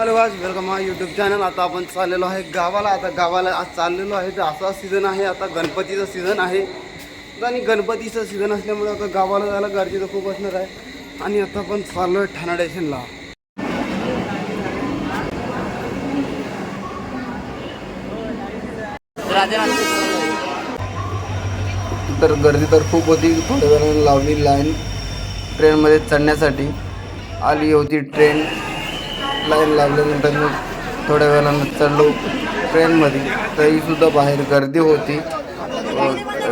Hello आज welcome हा YouTube channel आता आपण चाललेलो आहे गावाला. आता गावाला आज चाललेलो आहे. तर असा सीझन आहे. आता गणपतीचं सीझन आहे. आणि गणपतीचं सीझन असल्यामुळे आता गावाला जायला गर्दी तर खूप असणार आहे. आणि आता आपण चाललो आहे ठाणा स्टेशनला तर गर्दी तर खूप होती. थोड्या वेळाने लावली लाईन ट्रेनमध्ये चढण्यासाठी. आली होती ट्रेन लाईन लावल्यानंतर मी थोड्या वेळानं चढलो ट्रेनमध्ये तरीसुद्धा बाहेर गर्दी होती.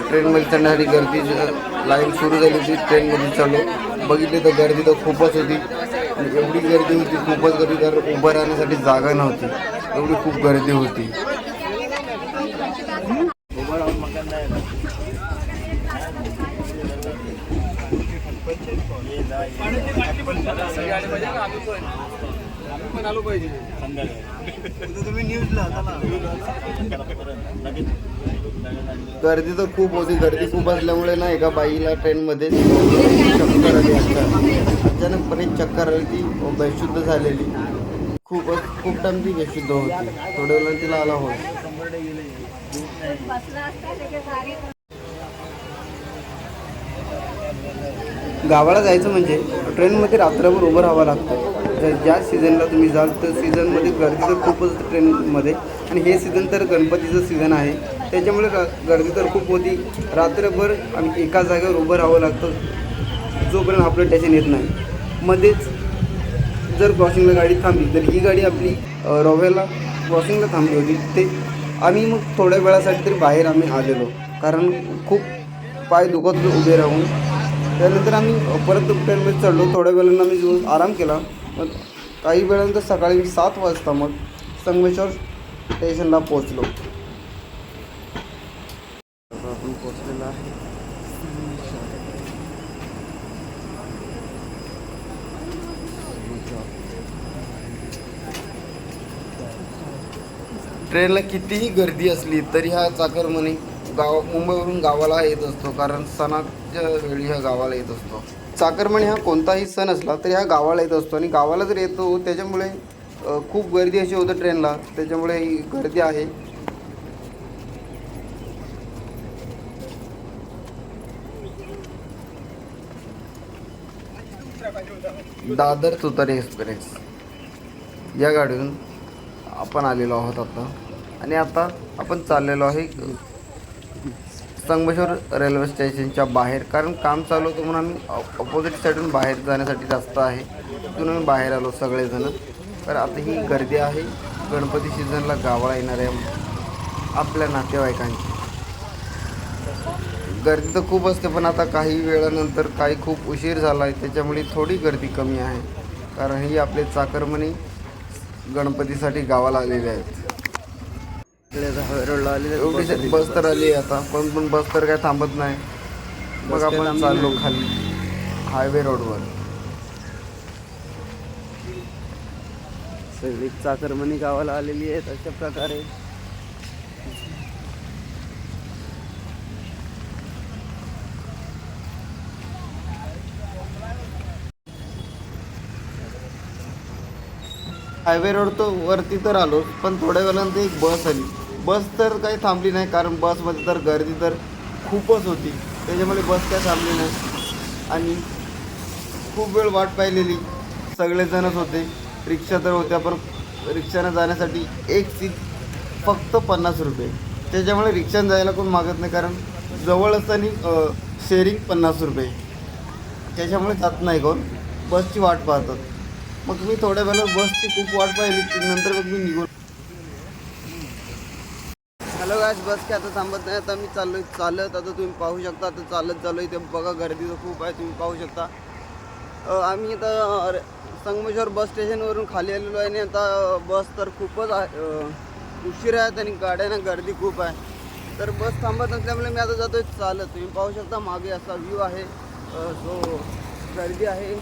ट्रेनमध्ये चढण्यासाठी गर्दी लाईन सुरू झाली होती ट्रेनमध्ये चढलो बघितले तर गर्दी तर खूपच होती. एवढी गर्दी होती खूपच गर्दी. कारण उभं राहण्यासाठी जागा नव्हती. एवढी खूप गर्दी होती. गर्दी तर खूप होती. गर्दी खूप असल्यामुळे ना एका बाईला ट्रेनमध्ये चक्कर आली अचानक अचानकपणे चक्कर आली ती. बेशुद्ध झालेली. खूपच खूप टाइम ती बेशुद्ध होती. थोड्या वेळाने तिला आला होता गावाला जायचं म्हणजे ट्रेनमध्ये रात्रभर उभं राहावं लागतं. जर ज्या सीझनला तुम्ही जाल तर सीझनमध्ये गर्दी तर खूपच ट्रेनमध्ये आणि हे सीझन तर गणपतीचं सीझन आहे. त्याच्यामुळे रा- गर्दी तर खूप होती. रात्रभर आम्ही एका जागेवर उभं राहावं लागतं. जोपर्यंत आपलं स्टेशन येत नाही. मध्येच जर क्रॉसिंगला गाडी थांबली तर ही गाडी आपली अ, रोव्याला क्रॉसिंगला थांबली होती. ते आम्ही मग थोड्या वेळासाठी तरी बाहेर आम्ही आलेलो. कारण खूप पाय दुखत उभे राहून. त्यानंतर आम्ही परत ट्रेनमध्ये चढलो. थोड्या वेळानं आम्ही आराम केला मग काही वेळानंतर सकाळी सात वाजता मग संगमेश्वर स्टेशनला पोहोचलो. आपण पोहोचलेलो आहे. ट्रेनला कितीही गर्दी असली तरी हा चाकरमनी गाव मुंबईवरून गावाला येत असतो. कारण सणाच्या वेळी ह्या गावाला येत असतो. चाकरमणी हा कोणताही सण असला तरी हा गावाला येत असतो. आणि गावाला जर येतो त्याच्यामुळे खूप गर्दी अशी होतं ट्रेनला. त्याच्यामुळे ही गर्दी आहे. दादर तुतारी एक्सप्रेस. या गाडीतून आपण आलेलो आहोत आता. आणि आता आपण चाललेलो आहे संगमेश्वर रेल्वे स्टेशनच्या बाहेर. कारण काम चालू होतं म्हणून आम्ही ऑपोजिट साईडून बाहेर जाण्यासाठी जास्त आहे. तिथून आम्ही बाहेर आलो सगळेजणं. तर आता ही गर्दी आहे. गणपती सीझनला गावाला येणाऱ्या आपल्या नातेवाईकांची. गर्दी तर खूप असते पण आता काही वेळानंतर काही खूप उशीर झाला आहे त्याच्यामुळे थोडी गर्दी कमी आहे. कारण ही आपले चाकरमणी गणपतीसाठी गावाला आलेले आहेत. एवढी बस तर आली आहे आता. पण पण बस तर काय थांबत नाही. मग आपण चाललो खाली. हायवे रोडवर. सगळी चाकरमणी गावाला आलेली आहेत अशा प्रकारे. हायवे रोड तो वरती तर आलो पण थोड्या वेळानंतर एक बस आली. बस तर काही थांबली नाही कारण बसमध्ये तर गर्दी तर खूपच होती. त्याच्यामुळे बस काय थांबली नाही. आणि खूप वेळ वाट पाहिलेली. सगळेजणच होते. रिक्षा तर होत्या पण रिक्षानं जाण्यासाठी एक सीट फक्त पन्नास रुपये. त्याच्यामुळे रिक्षानं जायला कोण मागत नाही कारण जवळ असताना शेअरिंग पन्नास रुपये. त्याच्यामुळे जात नाही कोण. बसची वाट पाहतात. मग मी थोड्या वेळा बसची खूप वाट पाहिली की नंतर मग मी निघून हॅलो गायस बस काय आता थांबत नाही. आता मी चाललो चालत आता तुम्ही पाहू शकता. आता चालत चालू इथे बघा गर्दी तर खूप आहे. तुम्ही पाहू शकता. आम्ही आता संगमेश्वर बस स्टेशनवरून खाली आलेलो आहे. आणि आता बस तर खूपच उशीर आहेत आणि गाड्यांना गर्दी खूप आहे. तर बस थांबत नसल्यामुळे मी आता जातोय. चालत. तुम्ही पाहू शकता मागे असा व्ह्यू आहे. जो गर्दी आहे.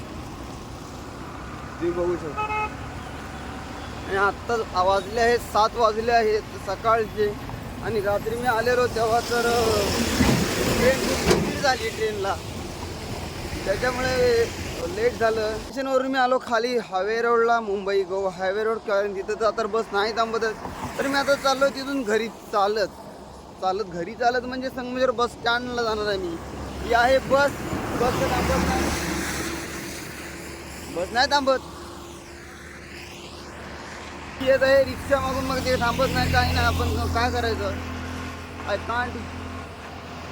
तुम्ही बघू शकता. आणि आत्ता वाजले आहेत सात वाजले आहेत सकाळचे. आणि रात्री मी आलेलो तेव्हा तर ट्रेन खूप उशीर झाली ट्रेनला त्याच्यामुळे लेट झालं. स्टेशनवरून मी आलो खाली हायवे रोडला मुंबई गोवा हायवे रोड कारण तिथं तर बस नाही थांबतच. तर मी आता चाललो तिथून घरी चालत. चालत घरी चालत म्हणजे संगमेश्वर बस स्टँडला जाणार आहे मी. ही आहे बस बस तर थांबत नाही. बस नाही थांबत. येत आहे रिक्षा मागून मग ते थांबत नाही काही नाही. आपण काय करायचं? आय कांट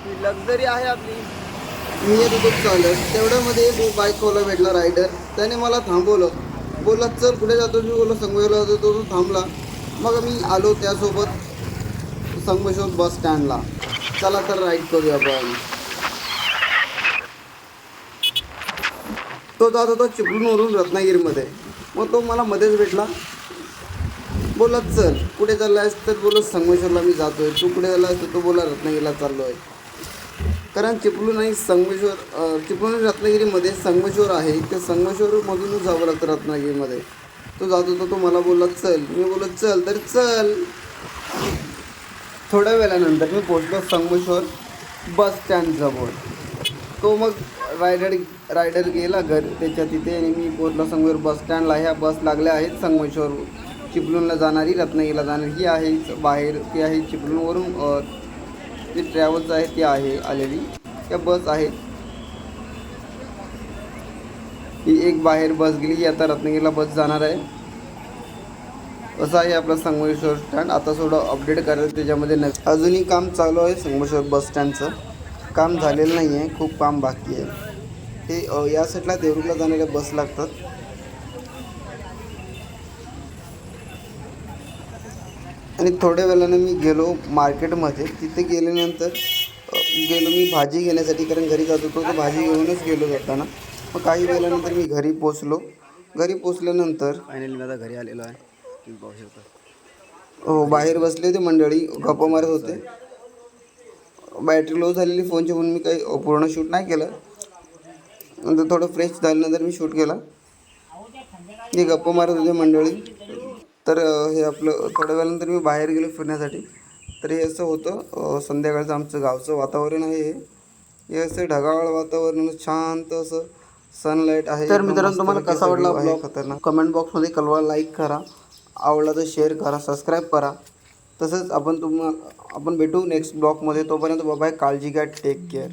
ही लक्झरी आहे आपली. मी येत होतो चालत तेवढ्यामध्ये तो बाईकवाला भेटला रायडर त्याने मला थांबवलं. बोलला चल कुठे जातो? मी बोललो संगमेश्वरला जातो. तो तो थांबला. मग मी आलो त्यासोबत संगमेश्वर बस स्टँडला चला तर राईड करूया आपण तो जात होता चिपळूणवरून रत्नागिरीमध्ये. मग तो मला मध्येच भेटला. बोला चल. कुठे चाललायस तर बोलत संगमेश्वरला मी जातोय. तू कुठे चाललायस तर तो बोला रत्नागिरीला चाललोय. कारण चिपळूण आणि संगमेश्वर चिपळूण आणि रत्नागिरीमध्ये संगमेश्वर आहे. ते संगमेश्वरमधूनच जावं लागतं रत्नागिरीमध्ये. तो जात होता तो मला बोलला चल. मी बोलत चल तर चल. थोड्या वेळानंतर मी पोचलो संगमेश्वर बस स्टँडजवळ तो मग रायडर रायडर गेला घर. त्याच्या तिथे आणि मी पोचलो संगमेश्वर बस स्टँडला. ह्या बस लागल्या आहेत संगमेश्वर चिपळूणला जाणारी रत्नागिरीला जाणारी ही आहे बाहेर ती आहे चिपळूणवरून जी ट्रॅव्हल्स आहे ती आहे आलेली. त्या बस आहेत. ही एक बाहेर बस गेली ही आता रत्नागिरीला बस जाणार आहे. असं आहे आपलं संगमेश्वर स्टँड आता थोडं अपडेट करायचं त्याच्यामध्ये न अजूनही काम चालू आहे संगमेश्वर बस स्टँडचं काम झालेलं नाही आहे खूप काम बाकी आहे. हे या साईडला देवरूरला जाणाऱ्या बस लागतात. आणि थोड्या वेळानं मी गेलो मार्केटमध्ये. तिथे गेल्यानंतर गेलो मी भाजी घेण्यासाठी कारण घरी जात होतो तर भाजी घेऊनच गेलो जाताना. मग काही वेळानंतर मी घरी पोचलो घरी पोचल्यानंतर फायनली मी आता घरी आलेलो आहे. तुम्ही पाहू शकता. हो बाहेर बसले होते मंडळी गप्पा मारत होते. बॅटरी लो झालेली फोनची म्हणून मी काही पूर्ण शूट नाही केलं. नंतर थोडं फ्रेश झाल्यानंतर मी शूट केला. हे गप्पा मारत होते मंडळी. तर हे आपलं थोड्या वेळानंतर मी बाहेर गेलो फिरण्यासाठी. तर हे असं होतं संध्याकाळचं आमचं गावचं वातावरण आहे हे. हे असं ढगाळ वातावरण शांत असं सनलाईट आहे. तर मित्रांनो तुम्हाला कसा आवडला ब्लॉग खतरनाक. कमेंट बॉक्समध्ये कळवा लाईक करा. आवडला तर शेअर करा सबस्क्राईब करा. तसंच आपण तुम्हाला आपण भेटू नेक्स्ट ब्लॉगमध्ये तोपर्यंत बाबाय काळजी घ्या टेक केअर